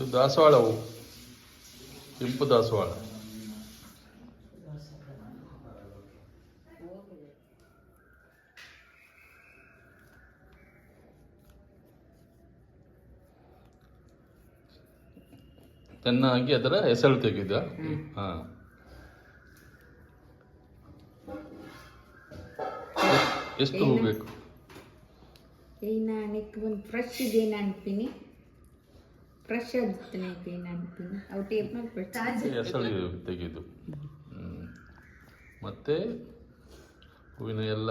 ಇದು ದಾಸವಾಳ ಹೂ ಕೆಂಪು ದಾಸವಾಳ. ಚೆನ್ನಾಗಿ ಅದರ ಹೆಸರು ತೆಗೆದ. ಹಾ. ಎಷ್ಟು ಏನಾನಕ್ಕೆ ಒಂದು ಫ್ರೆಶ್ ಇದೆ ಅನ್ಪಿನಿ. ಫ್ರೆಶ್ ಅವು ಟೇಪ್ ತೆಗೆದು. ಹ್ಮ್. ಮತ್ತೆ ಹೂವಿನ ಎಲ್ಲ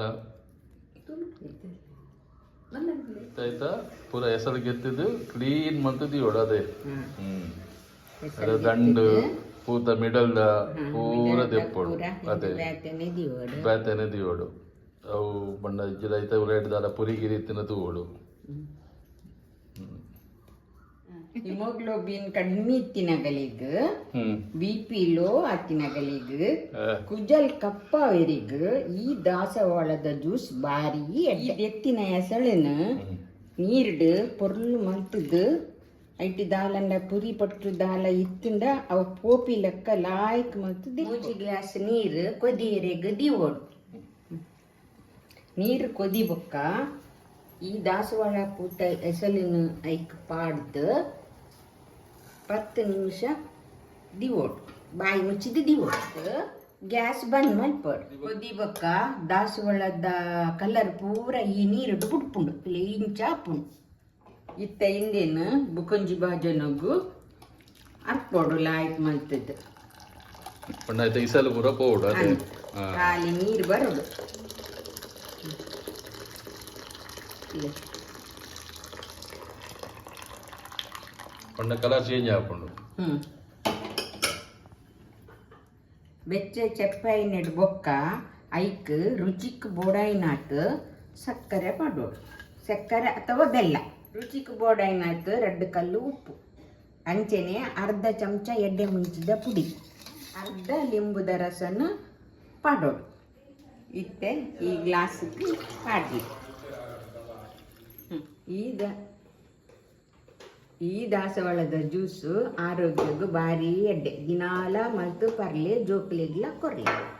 ಆಯ್ತಾ? ಪೂರ ಹೆಸರು ಗೆತ್ತಿದ್ದು ಕ್ಲೀನ್ ಒಡದೆ. ಹ್ಮ್. ಅದ ದಂಡು ಪೂತ ಮಿಡಲ್ದ ಪೂರ ದೆಪ್ಪೋಡು. ಅದೇ. ಬ್ಯಾತನೆ ದಿವಡು. ಅವು ಬಣ್ಣ ಇಜ್ಜಿದೈತ ರೇಟ್ ದಾಲ ಪುರಿ ಗಿರಿ ತಿನ್ನದು ಓಡು. ಹಿಮೋಗ್ಲೋಬಿನ್ தினகலிகு பிபி லோ ಲೋ ಆತಿನಗಳಿಗೆ ಆ, ಕುಜಲ್ ಕಪ್ಪವರಿಗ ಈ ದಾಸವಾಳದ ಜ್ಯೂಸ್ ಬಾರಿ ಈ ಎತ್ತಿನ ಹೆಸಳನ್ನು. ನೀರ್ಡು ಪೊರ್ಲು ಮಲ್ತದು ಐಟಿ ದಾಲಂಡ ಪುರಿ ಪಟ್ಟು ದಾಲ ಇತ್ತುಂಡ ಅವ ಪೋಪಿ ಲೆಕ್ಕ ಲಾಯ್ಕ್ ಮಲ್ತದು ಮೂಜಿ ಗ್ಲಾಸ್ ನೀರು ಕೊದಿಯರೆ ಗದಿ ಓಡು. ನೀರು ಕೊದಿ ಬೊಕ್ಕ ಈ ದಾಸವಾಳ ಪೂಟ ಹೆಸಲಿನ ಐಕ್ ಪಾಡ್ದು ಪತ್ತು ನಿಮಿಷ ಡಿವೋಟ್ ಬಾಯಿ ಮುಚ್ಚಿದ ದಿವೋಟ್ ಗ್ಯಾಸ್ ಬಂದ್ ಮಲ್ಪಡು ಕೊದಿ ಬೊಕ್ಕ ದಾಸವಾಳದ ಕಲರ್ ಪೂರ ಈ ನೀರು ಬುಡ್ಪುಂಡು ಕ್ಲೀನ್ ಚಾಪುಂಡು ಇತ್ತ ಹಿಂದೇನು ಬುಕೊಂಜಿ ಬಾಜನಗು ಅರ್ಪೋಡು ಲಾಯ್ಕ್ ಮಲ್ತದ್ದು ಬಣ್ಣ ಆಯ್ತಾ ಈ ಸಲ ಪೂರ ಪೋಡು ಹಾ ಖಾಲಿ ನೀರು ಬರೋದು ಬಣ್ಣ ಕಲರ್ ಚೇಂಜ್ ಹಾಕೊಂಡು ಬೆಚ್ಚೆ ಚೆಪ್ಪಾಯಿನೆಡ್ ಬೊಕ್ಕ ಐಕ್ ರುಚಿಕ್ ಬೋಡಾಯಿನಾತ್ ಸಕ್ಕರೆ ಮಾಡೋಡು ಸಕ್ಕರೆ ಅಥವಾ ಬೆಲ್ಲ. ರುಚಿಕ್ ಬೋಡಾಯಿನಾತ್ ರೆಡ್ ಕಲ್ಲು ಉಪ್ಪು. ಅಂಚೆನೆ ಅರ್ಧ ಚಮಚ ಎಡ್ಡೆ ಮುಂಚಿದ ಪುಡಿ. ಅರ್ಧ ಲಿಂಬುದ ರಸನ ಪಾಡೋಡು ಇತ್ತೆ ಈ ಗ್ಲಾಸ್ ಪಾಡ್ಲಿ. ಹ್ಮ್. ಈಗ ಈ ದಾಸವಾಳದ ಜ್ಯೂಸು ಆರೋಗ್ಯಕ್ಕೆ ಭಾರಿ ಎಡ್ಡೆ. ದಿನಾಲ ಮತ್ತು ಪರ್ಲೆ ಜೋಕ್ಲಿಗ್ಲ ಕೊರ್ಲೆ.